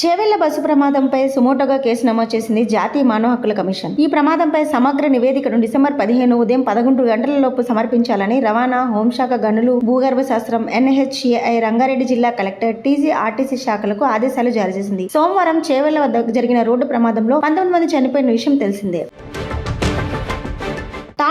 Chevella bus ప్రమాదంపై సుమోటోగా case నమోదు చేసింది జాతీయ మానవ హక్కుల కమిషన్. ఈ ప్రమాదంపై సమగ్ర నివేదికను డిసెంబర్ పదిహేను ఉదయం పదకొండు గంటలలోపు సమర్పించాలని రవాణా హోంశాఖ గనులు భూగర్భ శాస్త్రం ఎన్హెచ్ఏఐ రంగారెడ్డి జిల్లా కలెక్టర్ టీజీ ఆర్టీసీ శాఖలకు ఆదేశాలు జారీ చేసింది. సోమవారం చేవెళ్ళ వద్ద జరిగిన రోడ్డు ప్రమాదంలో పంతొమ్మిది మంది చనిపోయిన విషయం తెలిసిందే.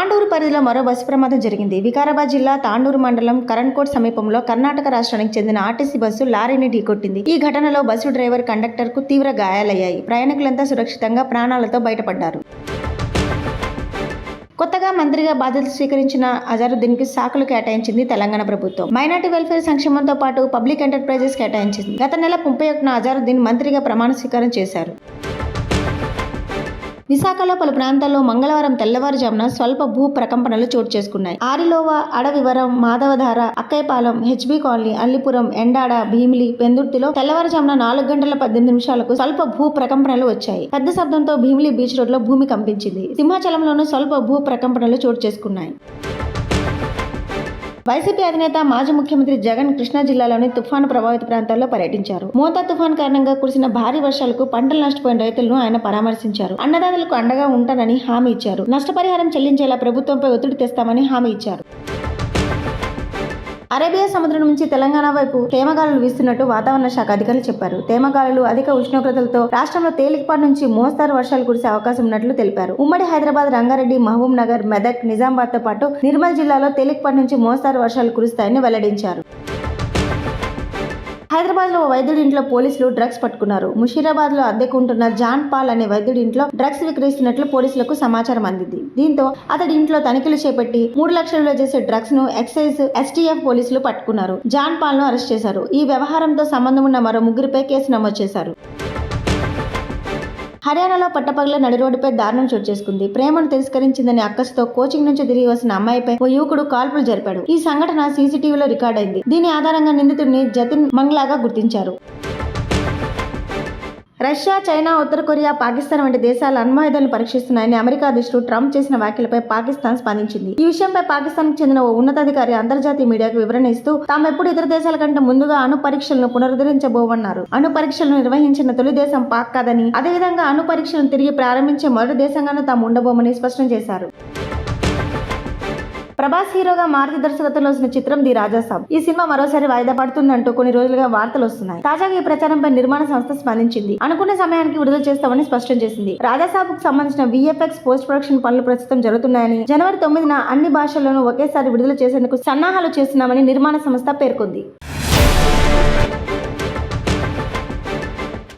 తాండూరు పరిధిలో మరో బస్సు ప్రమాదం జరిగింది. వికారాబాద్ జిల్లా తాండూరు మండలం కరణ్కోట్ సమీపంలో కర్ణాటక రాష్ట్రానికి చెందిన ఆర్టీసీ బస్సు లారీని ఢీకొట్టింది. ఈ ఘటనలో బస్సు డ్రైవర్ కండక్టర్కు తీవ్ర గాయాలయ్యాయి. ప్రయాణికులంతా సురక్షితంగా ప్రాణాలతో బయటపడ్డారు. కొత్తగా మంత్రిగా బాధ్యతలు స్వీకరించిన అజరుద్దీన్కి శాఖలు కేటాయించింది తెలంగాణ ప్రభుత్వం. మైనార్టీ వెల్ఫేర్ సంక్షేమంతో పాటు పబ్లిక్ ఎంటర్ప్రైజెస్ కేటాయించింది. గత నెల ముప్పై ఒకటిన అజరుద్దీన్ మంత్రిగా ప్రమాణ స్వీకారం చేశారు. విశాఖలో పలు ప్రాంతాల్లో మంగళవారం తెల్లవారుజామున స్వల్ప భూ ప్రకంపనలు చోటు చేసుకున్నాయి. ఆరిలోవ అడవివరం మాధవధార అక్కైపాలెం హెచ్బి కాలనీ అల్లిపురం ఎండాడ భీమిలి పెందుర్తిలో తెల్లవారుజామున నాలుగు గంటల పద్దెనిమిది నిమిషాలకు స్వల్ప భూ ప్రకంపనలు వచ్చాయి. పెద్ద శబ్దంతో భీమిలి బీచ్ రోడ్లో భూమి కంపించింది. సింహాచలంలోనూ స్వల్ప భూ ప్రకంపనలు చోటు చేసుకున్నాయి. వైసీపీ అధినేత మాజీ ముఖ్యమంత్రి జగన్ కృష్ణా జిల్లాలోని తుఫాను ప్రభావిత ప్రాంతాల్లో పర్యటించారు. మోతా తుఫాన్ కారణంగా కురిసిన భారీ వర్షాలకు పంటలు నష్టపోయిన రైతులను ఆయన పరామర్శించారు. అన్నదాతలకు అండగా ఉంటానని హామీ ఇచ్చారు. నష్టపరిహారం చెల్లించేలా ప్రభుత్వంపై ఒత్తిడి తెస్తామని హామీ ఇచ్చారు. అరేబియా సముద్రం నుంచి తెలంగాణ వైపు తేమగాలులు వీస్తున్నట్టు వాతావరణ శాఖ అధికారులు చెప్పారు. తేమగాలులు అధిక ఉష్ణోగ్రతలతో రాష్ట్రంలో తేలికపాటి నుంచి మోస్తారు వర్షాలు కురిసే అవకాశం ఉన్నట్లు తెలిపారు. ఉమ్మడి హైదరాబాద్ రంగారెడ్డి మహబూబ్ నగర్ మెదక్ నిజామాబాద్తో పాటు నిర్మల్ జిల్లాలో తేలికపాటి నుంచి మోస్తారు వర్షాలు కురుస్తాయని వెల్లడించారు. హైదరాబాద్లో వైద్యుడి ఇంట్లో పోలీసులు డ్రగ్స్ పట్టుకున్నారు. ముషీరాబాద్లో అద్దెకుంటున్న జాన్ పాల్ అనే వైద్యుడి ఇంట్లో డ్రగ్స్ విక్రయిస్తున్నట్లు పోలీసులకు సమాచారం అందింది. దీంతో అతడి ఇంట్లో తనిఖీలు చేపట్టి మూడు లక్షల్లో చేసే డ్రగ్స్ను ఎక్సైజ్ ఎస్టీఎఫ్ పోలీసులు పట్టుకున్నారు. జాన్ పాల్ను అరెస్ట్ చేశారు. ఈ వ్యవహారంతో సంబంధం ఉన్న మరో ముగ్గురిపై కేసు నమోదు చేశారు. హర్యానాలో పట్టపగల నడి రోడ్డుపై దారుణం చోటు చేసుకుంది. ప్రేమను తిరస్కరించిందని అక్కసుతో కోచింగ్ నుంచి తిరిగి వస్తున్న అమ్మాయిపై ఓ యువకుడు కాల్పులు జరిపాడు. ఈ సంఘటన సీసీటీవీలో రికార్డైంది. దీని ఆధారంగా నిందితుడిని జతిన్ మంగ్లాగా గుర్తించారు. రష్యా చైనా ఉత్తర కొరియా పాకిస్తాన్ వంటి దేశాల అణ్వాయుధాలను పరీక్షిస్తున్నాయని అమెరికా అధ్యక్షుడు ట్రంప్ చేసిన వ్యాఖ్యలపై పాకిస్తాన్ స్పందించింది. ఈ విషయంపై పాకిస్తాన్ చెందిన ఓ ఉన్నతాధికారి అంతర్జాతీయ మీడియాకు వివరణ ఇస్తూ తాము ఎప్పుడు ఇతర దేశాల కంటే ముందుగా అణు పరీక్షలను పునరుద్ధరించబోవన్నారు. అణు పరీక్షలను నిర్వహించిన తొలి దేశం పాక్ కాదని అదేవిధంగా అణు పరీక్షలను తిరిగి ప్రారంభించే మొదటి దేశంగానూ తాము ఉండబోమని స్పష్టం చేశారు. ప్రభాస్ హీరోగా మారుతి దర్శకత్వంలో వచ్చిన చిత్రం ది రాజాసాబ్ ఈ సినిమా మరోసారి వాయిదా పడుతుందంటూ కొన్ని రోజులుగా వార్తలు వస్తున్నాయి. తాజాగా ఈ ప్రచారంపై నిర్మాణ సంస్థ స్పందించింది. అనుకున్న సమయానికి విడుదల చేస్తామని స్పష్టం చేసింది. రాజాసాబ్కు సంబంధించిన విఎఫ్ఎక్స్ పోస్ట్ ప్రొడక్షన్ పనులు ప్రస్తుతం జరుగుతున్నాయని జనవరి తొమ్మిదిన అన్ని భాషల్లోనూ ఒకేసారి విడుదల చేసేందుకు సన్నాహాలు చేస్తున్నామని నిర్మాణ సంస్థ పేర్కొంది.